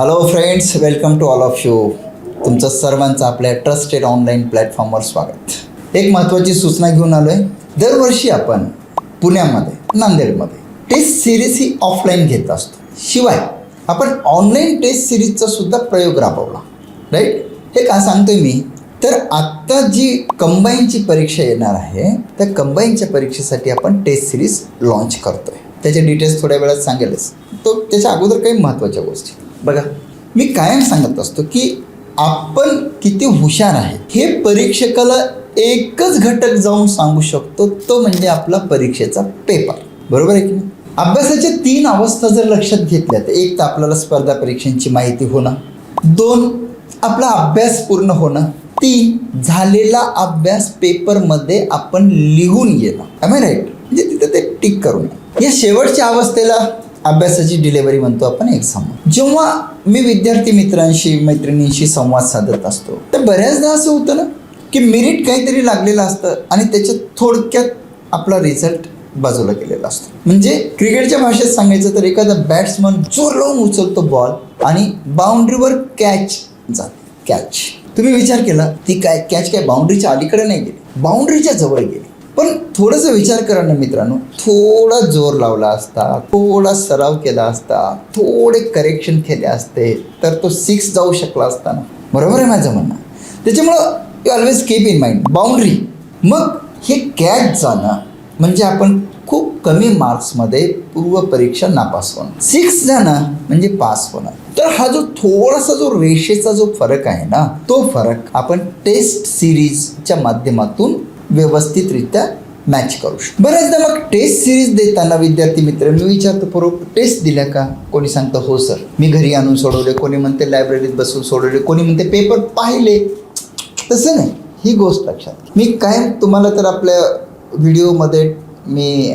Hello friends welcome to all of you तुमचं सर्वांचं आपल्या ट्रस्टेड ऑनलाईन प्लॅटफॉर्मवर स्वागत. एक महत्त्वाची सूचना घेऊन आलो आहे दरवर्षी आपण पुण्यामध्ये नांदेडमध्ये टेस्ट सिरीज ही ऑफलाईन घेत असतो. शिवाय आपण ऑनलाईन टेस्ट सिरीजचा सुद्धा प्रयोग राबवला. राईट हे का सांगतोय मी? तर आत्ता जी कंबाईनची परीक्षा येणार आहे त्या कंबाईनच्या परीक्षेसाठी आपण टेस्ट सिरीज लॉन्च करतोय. त्याचे डिटेल्स थोड्या वेळात सांगेलच. तो त्याच्या अगोदर काही महत्त्वाच्या गोष्टी. बघा मी कायम सांगत असतो की आपण किती हुशार आहे हे परीक्षकाला एकच घटक जाऊन सांगू शकतो तो म्हणजे आपला परीक्षेचा पेपर बरोबर आहे की नाही? अभ्यासाच्या तीन अवस्था जर लक्षात घेतल्या तर एक तर आपल्याला स्पर्धा परीक्षांची माहिती होणं दोन आपला अभ्यास पूर्ण होणं तीन झालेला अभ्यास पेपरमध्ये आपण लिहून येणं आय राईट म्हणजे तिथं ते टिक करून. या शेवटच्या अवस्थेला अभ्यासाची डिलेवरी म्हणतो आपण एक्झाम जेव्हा मी विद्यार्थी मित्रांशी मैत्रिणींशी संवाद साधत असतो तर बऱ्याचदा असं होतं ना की मेरिट काहीतरी लागलेलं असतं आणि त्याच्यात थोडक्यात आपला रिझल्ट बाजूला गेलेला असतो. म्हणजे क्रिकेटच्या भाषेत सांगायचं तर एखादा बॅट्समन जोर लावून उचलतो बॉल आणि बाउंड्रीवर कॅच जाते. कॅच तुम्ही विचार केला ती काय कॅच काय बाउंड्रीच्या अलीकडे नाही गेली. बाउंड्रीच्या जवळ गेली. पण थोडंसं विचार करा ना मित्रांनो. थोडा जोर लावला असता थोडा सराव केला असता थोडे करेक्शन केले असते तर तो सिक्स जाऊ शकला असता ना. बरोबर आहे माझं म्हणणं? त्याच्यामुळं you always keep in mind boundary मग हे कॅच जाणं म्हणजे आपण खूप कमी मार्क्समध्ये पूर्व परीक्षा नापास होणं. सिक्स जाणं म्हणजे पास होणं. तर हा जो थोडासा जो रेषेचा जो फरक आहे ना तो फरक आपण टेस्ट सिरीजच्या माध्यमातून व्यवस्थितरित्या मॅच करू शकतो. बऱ्याचदा मग टेस्ट सिरीज देताना विद्यार्थी मित्र मी विचारतो बरोबर टेस्ट दिल्या का? कोणी सांगतं हो सर मी घरी आणून सोडवले कोणी म्हणते लायब्ररीत बसून सोडवले. कोणी म्हणते पेपर पाहिले. तसं नाही. ही गोष्ट लक्षात घ्या. मी कायम तुम्हाला तर आपल्या व्हिडिओमध्ये मी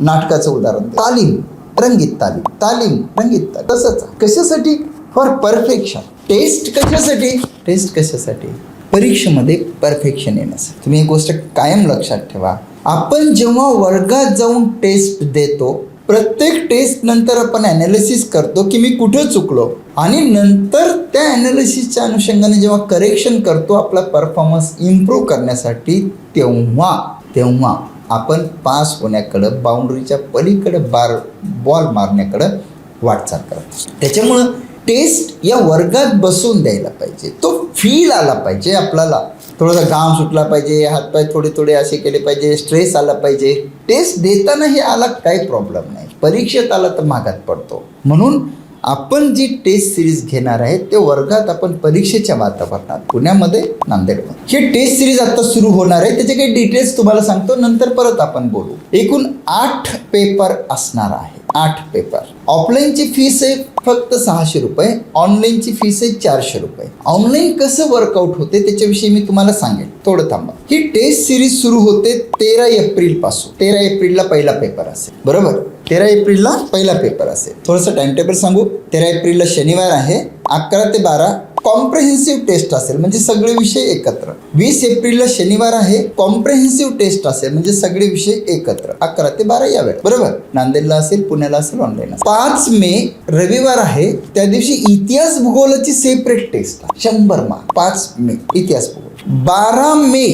नाटकाचं उदाहरण तालीम रंगीत तालीम. तालीम रंगीत तालीम. तसंच कशासाठी? फॉर परफेक्शन टेस्ट कशासाठी? टेस्ट कशासाठी? परीक्षेमध्ये परफेक्शन येण्यासाठी तुम्ही ही गोष्ट कायम लक्षात ठेवा. आपण जेव्हा वर्गात जाऊन टेस्ट देतो प्रत्येक टेस्ट नंतर आपण ॲनालिसिस करतो की मी कुठं चुकलो आणि नंतर त्या ॲनालिसिसच्या अनुषंगाने जेव्हा करेक्शन करतो आपला परफॉर्मन्स इम्प्रूव्ह करण्यासाठी तेव्हा तेव्हा आपण पास होण्याकडं बाउंड्रीच्या पलीकडे बार बॉल मारण्याकडं वाटचाल करतो त्याच्यामुळं टेस्ट या वर्गात बसून द्यायला पाहिजे. तो फील आला पाहिजे आपल्याला. थोडासा घाम सुटला पाहिजे हातपाय थोडे थोडे असे केले पाहिजे स्ट्रेस आला पाहिजे. टेस्ट देताना हे आला काही प्रॉब्लेम नाही. परीक्षेत आला तर मागात पडतो. म्हणून आपण जी टेस्ट सिरीज घेणार आहे ते वर्गात आपण परीक्षेच्या वातावरणात पुण्यामध्ये नांदेडमध्ये. हे टेस्ट सिरीज आता सुरू होणार आहे. त्याचे काही डिटेल्स तुम्हाला सांगतो. नंतर परत आपण बोलू. एकूण आठ पेपर असणार आहे. आठ पेपर ऑफलाईनची फीस आहे फक्त सहाशे रुपये ऑनलाईनची फीस आहे चारशे रुपये. ऑनलाईन कसं वर्कआउट होते त्याच्याविषयी मी तुम्हाला सांगेन. थोडं थांबा. ही टेस्ट सिरीज सुरू होते तेरा एप्रिलपासून. तेरा एप्रिलला पहिला पेपर असेल. बरोबर? तेरा एप्रिलला पहिला पेपर असेल. थोडंसं टाइम टेबल सांगू. तेरा एप्रिलला शनिवार आहे. अकरा ते बारा कॉम्प्रेहेन्सिव्ह टेस्ट असेल म्हणजे सगळे विषय एकत्र. वीस एप्रिलला शनिवार आहे कॉम्प्रेहेन्सिव्ह टेस्ट असेल म्हणजे सगळे विषय एकत्र. अकरा ते बारा या वेळ बरोबर? नांदेडला असेल पुण्याला असेल ऑनलाईन असेल. पाच मे रविवार आहे त्या दिवशी इतिहास भूगोलाची सेपरेट टेस्ट शंभर मार्क पाच मे इतिहास भूगोल. बारा मे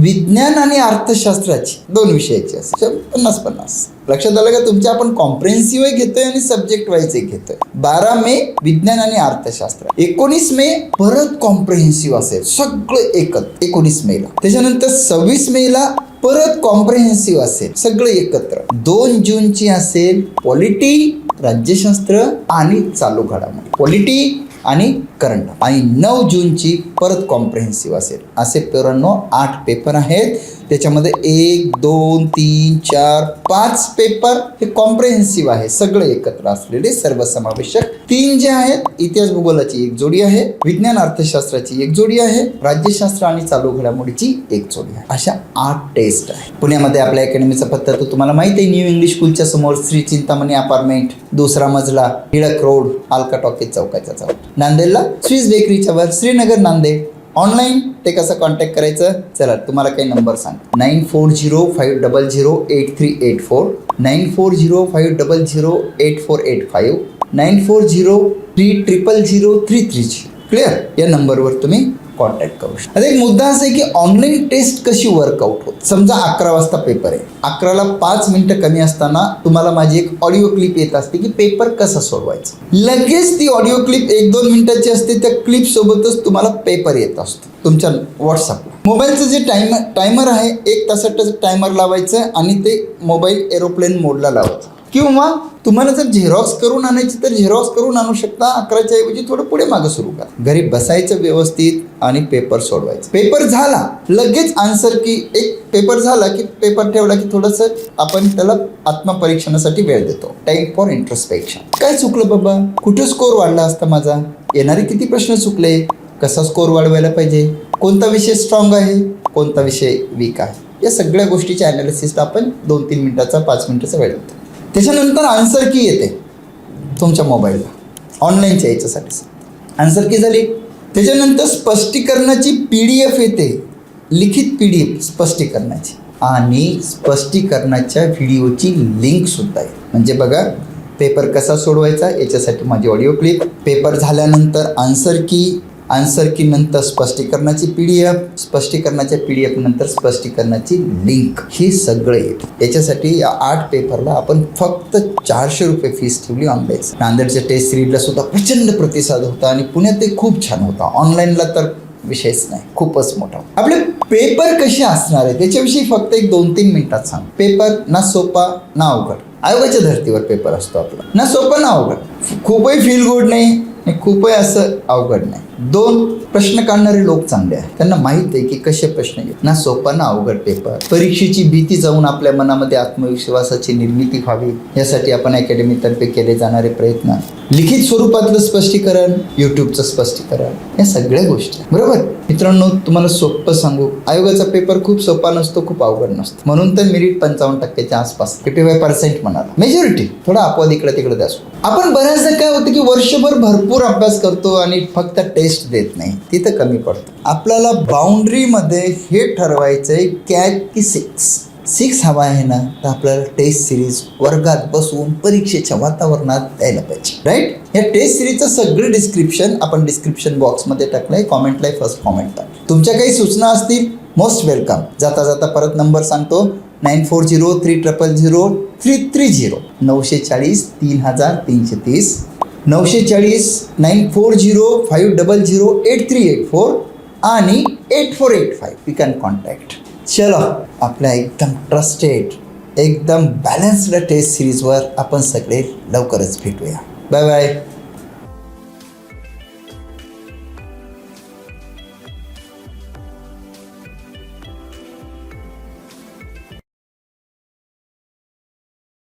विज्ञान आणि अर्थशास्त्राची दोन विषयाची असेल. पन्नास पन्नास. लक्षात आलं का? तुमच्या आपण कॉम्प्रेन्सिव्ह घेतोय आणि सब्जेक्ट वाईज घेतोय. बारा मे विज्ञान आणि अर्थशास्त्र. एकोणीस मे परत कॉम्प्रेहेन्सिव्ह असेल. सगळं एकत्र एकोणीस मेला त्याच्यानंतर सव्वीस मेला परत कॉम्प्रेहेन्सिव्ह असेल. सगळं एकत्र. दोन जूनची असेल. पॉलिटी राज्यशास्त्र आणि चालू घडामोडी. पॉलिटी आणि करंट आणि नऊ जूनची परत कॉम्प्रेहेन्सिव्ह असेल. असे पोरांनो आठ पेपर आहेत. त्याच्यामध्ये एक दोन तीन चार पाच पेपर हे कॉम्प्रेहेन्सिव्ह आहे. सगळे एकत्र असलेले सर्वसमावेशक तीन जे आहेत इतिहास भूगोलाची एक जोडी आहे विज्ञान अर्थशास्त्राची एक जोडी आहे राज्यशास्त्र आणि चालू घडामोडीची एक जोडी आहे. अशा आठ टेस्ट आहे पुण्यामध्ये आपल्या अकॅडमीचा पत्ता तो तुम्हाला माहिती आहे न्यू इंग्लिश स्कूलच्या समोर श्री चिंतामणी अपार्टमेंट दुसरा मजला टिळक रोड आल्का टॉकीज चौकाच्या चौक. नांदेडला स्विस बेकरीच्या वर श्रीनगर नांदेड ऑनलाईन ते कसं कॉन्टॅक्ट करायचं? चला तुम्हाला काही नंबर सांग nine four zero five double zero eight three eight four nine four zero five double zero eight four eight five nine four zero three triple zero three three zero clear या नंबरवर तुम्ही contact करू शकता. आता एक मुद्दा असा आहे की ऑनलाईन टेस्ट कशी वर्कआउट होत? समजा अकरा वाजता पेपर आहे. अकराला पाच मिनिटं कमी असताना तुम्हाला माझी एक ऑडिओ क्लिप येत असते की पेपर कसा सोडवायचा? लगेच ती ऑडिओ क्लिप एक दोन मिनिटाची असते त्या क्लिप सोबतच तुम्हाला पेपर येत असतो. तुमच्या व्हॉट्सअपला मोबाईलचं जे टायमर टायमर आहे एक तासाचं टायमर लावायचं आणि ते मोबाईल एरोप्लेन मोडला लावायचं. किंवा तुम्हाला जर झेरॉक्स करून आणायची तर झेरॉक्स करून आणू शकता. अकराच्या ऐवजी थोडं पुढे मागं सुरू करा. घरी बसायचं व्यवस्थित आणि पेपर सोडवायचं. पेपर झाला लगेच आन्सर की एक पेपर झाला की पेपर ठेवला की थोडंसं आपण त्याला आत्मपरीक्षणासाठी वेळ देतो. टाइम फॉर इंट्रोस्पेक्शन काय चुकलं बाबा? कुठं स्कोर वाढला असता माझा? येणारे किती प्रश्न चुकले? कसा स्कोर वाढवायला पाहिजे? कोणता विषय स्ट्रॉंग आहे? कोणता विषय वीक आहे? या सगळ्या गोष्टीच्या ॲनालिसिसला आपण दोन तीन मिनिटाचा पाच मिनिटाचा वेळ देतो. त्याच्यानंतर आन्सर की येते. तुमच्या मोबाईलला ऑनलाईनच्या याच्यासाठी. आन्सर की झाली. त्याच्यानंतर स्पष्टीकरणाची पी डी एफ येते. लिखित पी डी एफ स्पष्टीकरणाची. आणि स्पष्टीकरणाच्या व्हिडिओची लिंकसुद्धा आहे. म्हणजे बघा पेपर कसा सोडवायचा? याच्यासाठी माझी ऑडिओ क्लिप पेपर झाल्यानंतर आन्सर की आन्सर की नंतर स्पष्टीकरणाची पी डी एफ स्पष्टीकरणाच्या पी डी एफ नंतर स्पष्टीकरणाची लिंक हे सगळं याच्यासाठी या आठ पेपरला आपण फक्त चारशे रुपये फीस ठेवली ऑनलाईन नांदेडच्या टेस्ट सिरीजला सुद्धा प्रचंड प्रतिसाद होता आणि पुण्यात ते खूप छान होता. ऑनलाईनला तर विषयच नाही खूपच मोठा आपले पेपर कसे असणार आहे त्याच्याविषयी फक्त एक दोन तीन मिनिटात सांग. पेपर ना सोपा ना अवघड. आयोगाच्या धर्तीवर पेपर असतो आपला. ना सोपा ना अवघड. खूपही फील गुड नाही खूपही असं अवघड नाही. दोन प्रश्न काढणारे लोक चांगले आहेत. त्यांना माहीत आहे की कसे प्रश्न येत ना सोपा ना अवघड पेपर परीक्षेची भीती जाऊन आपल्या मनामध्ये आत्मविश्वासाची निर्मिती व्हावी यासाठी आपण अकॅडमीतर्फे केले जाणारे प्रयत्न. लिखित स्वरूपातलं स्पष्टीकरण युट्यूबचं स्पष्टीकरण या सगळ्या गोष्टी बरोबर? मित्रांनो तुम्हाला सोपं सांगू. आयोगाचा पेपर खूप सोपा नसतो खूप अवघड नसतो. म्हणून तर मेरिट पंचावन्न टक्क्याच्या आसपास. फिफ्टी फाय पर्सेंट म्हणाला. मेजॉरिटी थोडा अपवाद इकडे तिकडे द्या. आपण बऱ्याचदा काय होतं की वर्षभर भरपूर अभ्यास करतो आणि फक्त टेस्ट देत नाही. तिथं कमी पडतं. आपल्याला बाउंड्रीमध्ये हे ठरवायचं आहे कॅच की सिक्स. सिक्स हवा आहे ना तर आपल्याला टेस्ट सिरीज वर्गात बसून परीक्षेच्या वातावरणात द्यायला पाहिजे. राईट या टेस्ट सिरीजचं सगळं डिस्क्रिप्शन आपण डिस्क्रिप्शन बॉक्समध्ये टाकलंय. कॉमेंटला फर्स्ट कॉमेंट टाक. तुमच्या काही सूचना असतील मोस्ट वेलकम जाता जाता परत नंबर सांगतो. Nine four zero three triple zero three three zero नऊशे चाळीस तीन हजार तीनशे तीस. नऊशे चाळीस nine four zero five double zero eight three eight four आणि eight four eight five. We can contact चलो आपल्या एकदम ट्रस्टेड एकदम बॅलन्स्ड टेस्ट सिरीजवर आपण सगळे लवकरच भेटूया. Bye bye